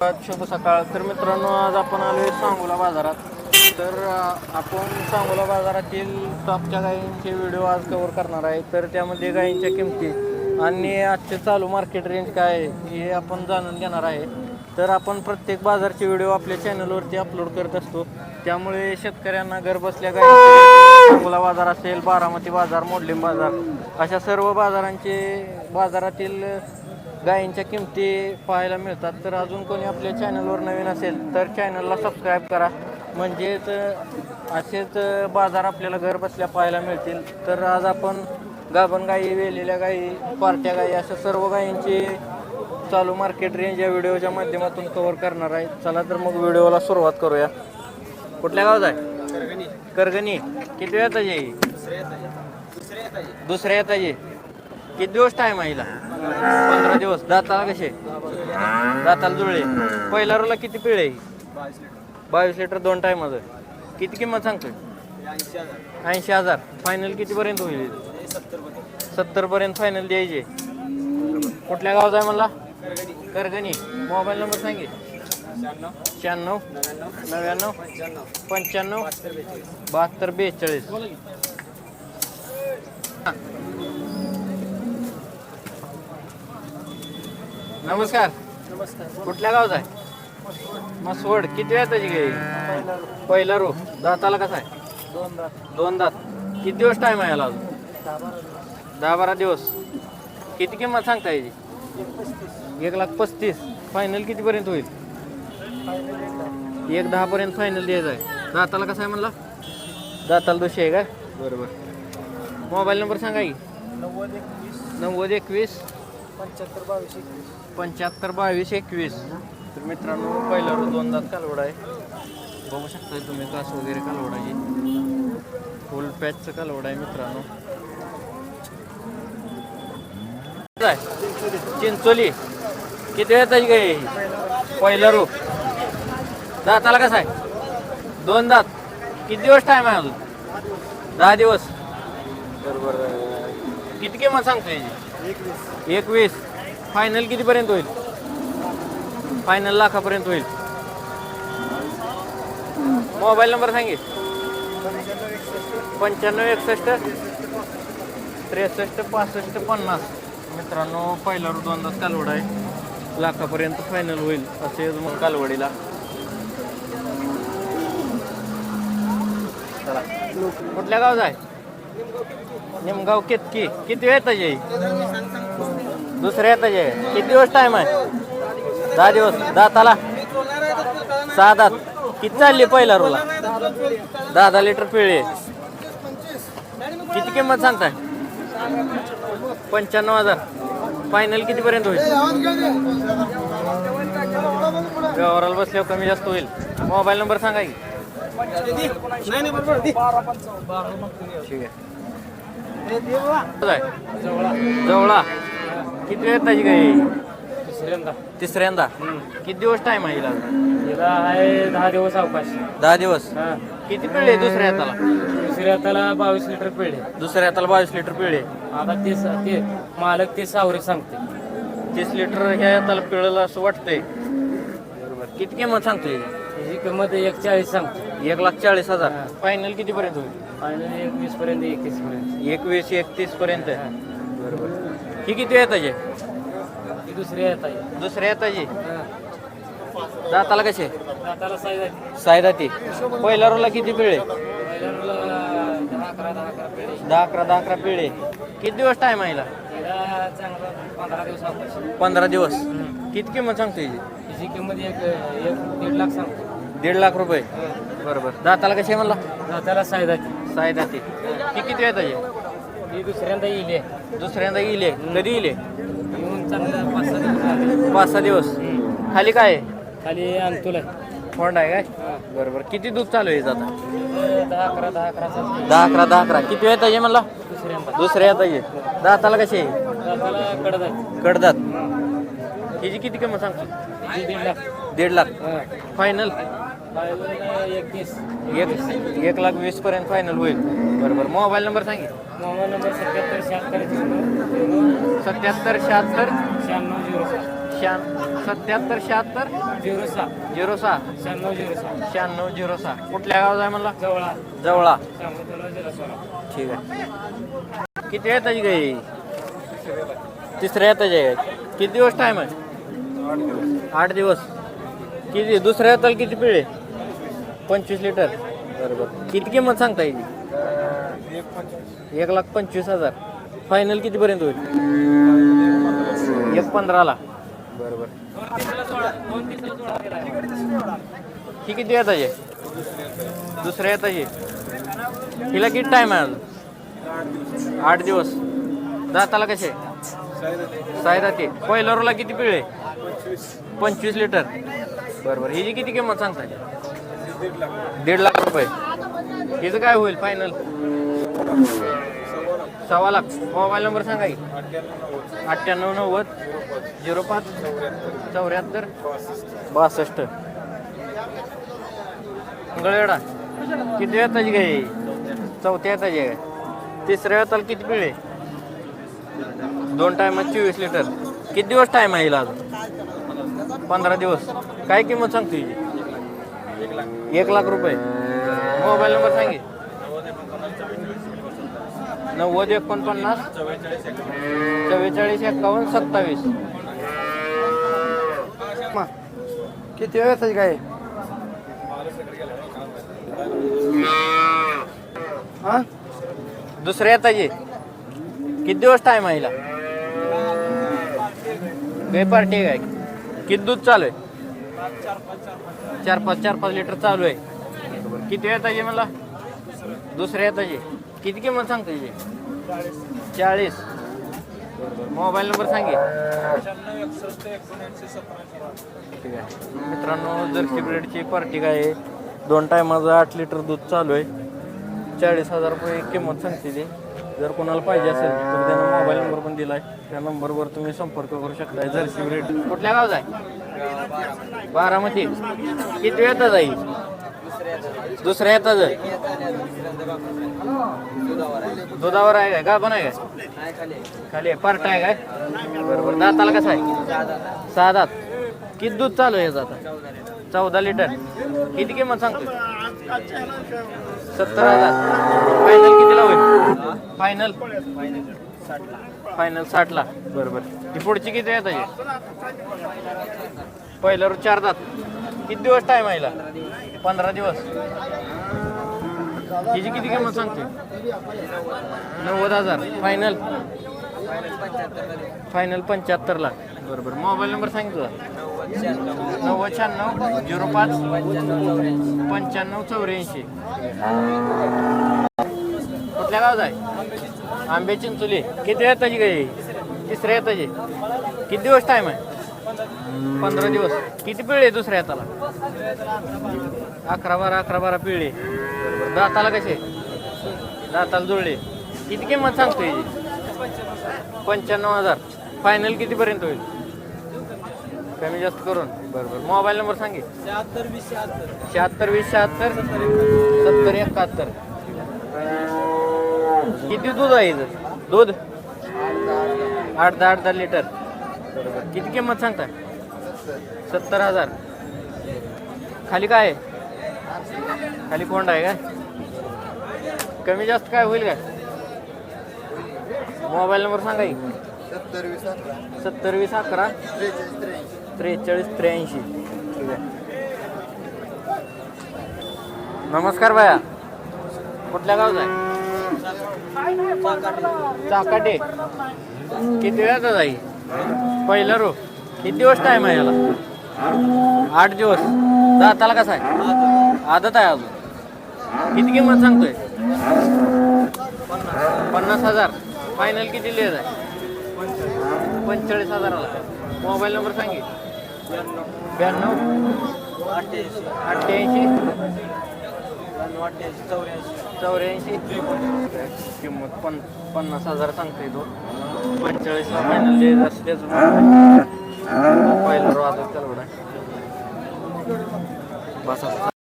शुभ सकाळ. तर मित्रांनो आज आपण आलो आहे सांगोला बाजारात. तर आपण सांगोला बाजारातील टॉपच्या गायींचे व्हिडिओ आज कव्हर करणार आहे. तर त्यामध्ये गायींच्या किमती आणि आजचे चालू मार्केट रेंज काय आहे हे आपण जाणून घेणार आहे. तर आपण प्रत्येक बाजारचे व्हिडिओ आपल्या चॅनलवरती अपलोड करत असतो. त्यामुळे शेतकऱ्यांना घरबसल्या गायी सांगोला बाजार असेल बारामती बाजार मोडलिम बाजार अशा सर्व बाजारांचे बाजारातील गायींच्या किमती पाहायला मिळतात. तर अजून कोणी आपल्या चॅनलवर नवीन असेल तर चॅनलला सबस्क्राईब करा. म्हणजेच असेच बाजार आपल्याला घर बसल्या पाहायला मिळतील. तर आज आपण गाभण गायी वेलेल्या गायी पार्ट्या गायी अशा सर्व गायींची चालू मार्केट रेंज या व्हिडिओच्या माध्यमातून कव्हर करणार आहे. चला तर मग व्हिडिओला सुरुवात करूया. कुठल्या गावात आहे? करगणी. किती वेळात आहे? दुसऱ्या येत आहे किती दिवस टाइम आहे हिला? पंधरा दिवस. दाताला कसे? दाताला जुळले. पहिल्या रोला किती पिळे? बावीस लिटर दोन टायमाचं किती किंमत सांगतोय? ऐंशी हजार. फायनल कितीपर्यंत होईल? सत्तर पर्यंत फायनल द्यायचे. कुठल्या गावात आहे मला करगणी. मोबाईल नंबर सांगे. शहाण्णव. नव्याण्णव. पंच्याण्णव. बहात्तर बेचाळीस. नमस्कार. नमस्कार. कुठल्या गावात आहे? मसवड किती वेळ त्याची गाई पहिला रो. दाताला कसा आहे? दोन दात. दोन दात. किती दिवस टाइम आहे याला अजून? दहा बारा दिवस. किती किंमत सांगता याची? एक लाख पस्तीस. फायनल कितीपर्यंत होईल? एक लाख. एक दहा पर्यंत फायनल द्यायचं आहे. दाताला कसा आहे म्हणला? दाताला दोषी आहे का? बरोबर. मोबाईल नंबर सांगा की. नव्वद एकवीस. नव्वद एकवीस. पंच्याहत्तर बावीस एकवीस. पंच्याहत्तर बावीस एकवीस तर मित्रांनो पहिला रोज दोन दात कालवड आहे. बघू शकताय तुम्ही कास वगैरे कालवडाची. फुल पॅचचं कालवड आहे मित्रांनो. काय? चिंचोली. किती वेळ त्याची काय पहिला रो. दाताला कसा आहे? दोन दात. किती दिवस टाइम आहे अजून? दहा दिवस. बरोबर. किती किंमत सांगतो याची एकवीस. फायनल कितीपर्यंत होईल? फायनल लाखापर्यंत होईल. मोबाईल नंबर सांगे पंच्याण्णव एकसष्ट. त्रेसष्ट पासष्ट पन्नास. मित्रांनो पहिला रू दोनदाच कालवड आहे. लाखापर्यंत फायनल होईल. असे मग कालवडीला. चला. कुठल्या गावचा आहे? निमगाव कितकी? किती वेळ येतात दुसऱ्या येतात किती दिवस टाइम आहे? दहा दिवस. दाताला सहा दात किती चालली पहिला रोला दहा दहा लिटर पिळे. किती किंमत सांगताय? पंच्याण्णव हजार. फायनल कितीपर्यंत होईल? गवराला बसल्यावर कमी जास्त होईल. मोबाईल नंबर सांगा की. ठीक आहे हे? जवळा. किती वेळ त्याची काही दुसऱ्यांदा तिसऱ्यांदा. किती दिवस टाइम आहे हिला? हिला आहे दहा दिवस अवकाश. दहा दिवस? हा. किती पिळे दुसऱ्या हाताला? दुसऱ्या हाताला बावीस लिटर पेढे दुसऱ्या हाताला बावीस लिटर पिळे. आता ते स- ते मालक ते सावरे सांगते. तीस लिटर ह्या हाताला पिळलं असं वाटतंय. बरोबर. किती किंमत सांगतोय? त्याची किंमत एक चाळीस सांगते. एक लाख चाळीस हजार. फायनल कितीपर्यंत होईल? फायनल एकवीस पर्यंत एकवीस पर्यंत एकवीस एकतीस पर्यंत बरोबर. ही किती आहे त्याचे ती दुसरी येत आहे दुसऱ्या येताची दाताला कसे? साईज आहे सायदा ती पहिल्या रोला किती पिळे? दहा अकरा दहा अकरा पेढे दहा अकरा दहा अकरा पिळे. किती दिवस टाइम आहे हिला? हिला चांगला पंधरा दिवस अवकाश पंधरा दिवस. किती किंमत सांगतो हिची? तिची किंमत एक एक दीड लाख सांगते दीड लाख रुपये. बरोबर. दाताला कसे म्हणला? दाताला साईज आहे सायदा ती ही किती आहे त्याची ही दुसऱ्यांदा येईल हे. दुसऱ्यांदा येईल कधी येईल येऊन चांगलं पाच सहा दिवस झाले पाच सहा दिवस. खाली काय आहे? खाली आणतोला फोंड आहे काय? बरोबर. किती दूध चालू आहे आता? दहा अकरा दहा अकरा चालते दहा अकरा दहा अकरा. किती वेळ त्याचे म्हणला? दुसऱ्यांदा. दुसऱ्या येताचे दाताला कसे आहे? दाताला कडत आहे कडदात. हिची किती किंमत सांगतो? दीड लाख. दीड लाख. फायनल एक एक लाख वीस पर्यंत फायनल होईल. बरोबर. मोबाईल नंबर सांगे मोबाईल नंबर सत्याहत्तर शहात्तर झिरो सत्याहत्तर शहात्तर शहाण्णव झिरो शहाण्णव. सत्याहत्तर शहात्तर झिरो सहा झिरो सहा शहाण्णव झिरो सहा शहाण्णव झिरो सहा कुठल्या गावात आहे म्हणला? जवळा. जवळा. ठीक आहे. किती येताची गाई? तिसऱ्या येताची आहे. किती दिवस टाईम आहे? आठ दिवस. किती? दुसऱ्या येताल किती पिळे? पंचवीस लिटर. बरोबर. किती किंमत सांगता येईल? एक लाख पंचवीस हजार. फायनल कितीपर्यंत होईल? एक पंधराला. बरोबर. ही किती येताची आहे? दुसऱ्या येताची हिला किती टाईम आहे अजून? आठ दिवस. दाताला कसे? सायदा ते पहिल्या रोला किती पिळे? पंचवीस. लिटर. बरोबर. हिची किती किंमत सांगताय दीड लाख रुपये. हिचं काय होईल फायनल सव्वा लाख. मोबाईल नंबर सांगा की. अठ्ठ्याण्णव नव्वद झिरो पाच चौऱ्याहत्तर बासष्ट. गळेडा किती वेताची काय चौथ्या येताची आहे. तिसऱ्या येताल किती पिळे? दोन टायमात चोवीस लिटर किती दिवस टाईम आहे हिला अजून? पंधरा दिवस. काय किंमत सांगतो हिची? एक लाख. रुपये. मोबाईल नंबर सांगे. नव्वद एकोणपन्नास. चव्वेचाळीस एक्कावन्न सत्तावीस. किती वेळ काय? हा? दुसऱ्या येताची किती दिवस टाइम आहे हिला? पार्टी काय किती दूध चालू आहे? चार पाच चार पाच लिटर चालू आहे. किती येताची मला दुसऱ्या येताची किती किंमत सांगतो हिची चाळीस. मोबाईल नंबर सांगे. ठीक आहे. मित्रांनो जर्सी ब्रेडची पार्टी काय आहे? दोन टायमाचं आठ लिटर दूध चालू आहे. चाळीस हजार रुपये किंमत सांगते ती. जर कोणाला पाहिजे असेल तर त्यांना मोबाईल नंबर पण दिला आहे त्या नंबरवर तुम्ही संपर्क करू शकता जर्सी ब्रेड कुठल्या गावात आहे? बारामती. किती येतात जाईल दुसऱ्या येतात. दुधावर आहे काय? का पण आहे काय? खाली पार्ट आहे काय? बरोबर. दाताला कसं आहे? सहा दात किती दूध चालू आहे आता? चौदा लिटर. किती किंमत सांगतो सत्तर हजार. फायनल कितीला होईल? फायनल फायनल साठला. बरोबर. ती पुढची किती आहे त्याची पहिल्यावर चार दात किती दिवस टाईम आहे हिला? पंधरा दिवस. हिची किती किंमत सांगते? नव्वद हजार. फायनल फायनल पंच्याहत्तरला. बरोबर. मोबाईल नंबर सांगितलं नव्वद शहाण्णव झिरो पाच पंच्याण्णव चौऱ्याऐंशी. कुठल्या गावात आहे आंबे चिंचोली. किती येताची गाई तिसऱ्या येताची किती दिवस टाईम आहे? पंधरा दिवस. किती पिळे आहे दुसऱ्या हाताला? अकरा बारा अकरा बारा पिळे. दाताला कसे? दाताला जुळले. किती किंमत सांगतो याची पंच्याण्णव हजार. फायनल कितीपर्यंत होईल? कमी जास्त करून. बरोबर मोबाईल नंबर सांगे. शहात्तर वीस शहात्तर. शहात्तर वीस शहात्तर सत्तर एकाहत्तर. किती दूध आहे इथं? दूध? आठ दहा आठ दहा लिटर. बरोबर. किती किंमत सांगता सत्तर हजार. खाली काय आहे? खाली कोंड आहे काय? कमी जास्त काय होईल काय? मोबाईल नंबर सांगा सत्तर वीस अकरा सत्तर वीस अकरा. त्रेचाळीस त्र्याऐंशी. त्रेचाळीस त्र्याऐंशी ठीक आहे. नमस्कार बाया कुठल्या गावचा आहे? चाकाटे. किती वेळाचा जाई? पहिला रो. किती दिवस टाईम आहे याला? आठ दिवस. दाताला कसा आहे? आदत आहे अजून. किती किंमत सांगतोय? पन्नास हजार. फायनल किती लिहित आहे? पंचेचाळीस हजाराला. मोबाईल नंबर सांगे ब्याण्णव. अठ्ठ्याऐंशी. चौऱ्याऐंशी. चौऱ्याऐंशी. किंमत पन पन्नास हजार सांगतोय तो. पंचेचाळीसला फायनल लिहित असतेच पहिला रो आता त्याला बसा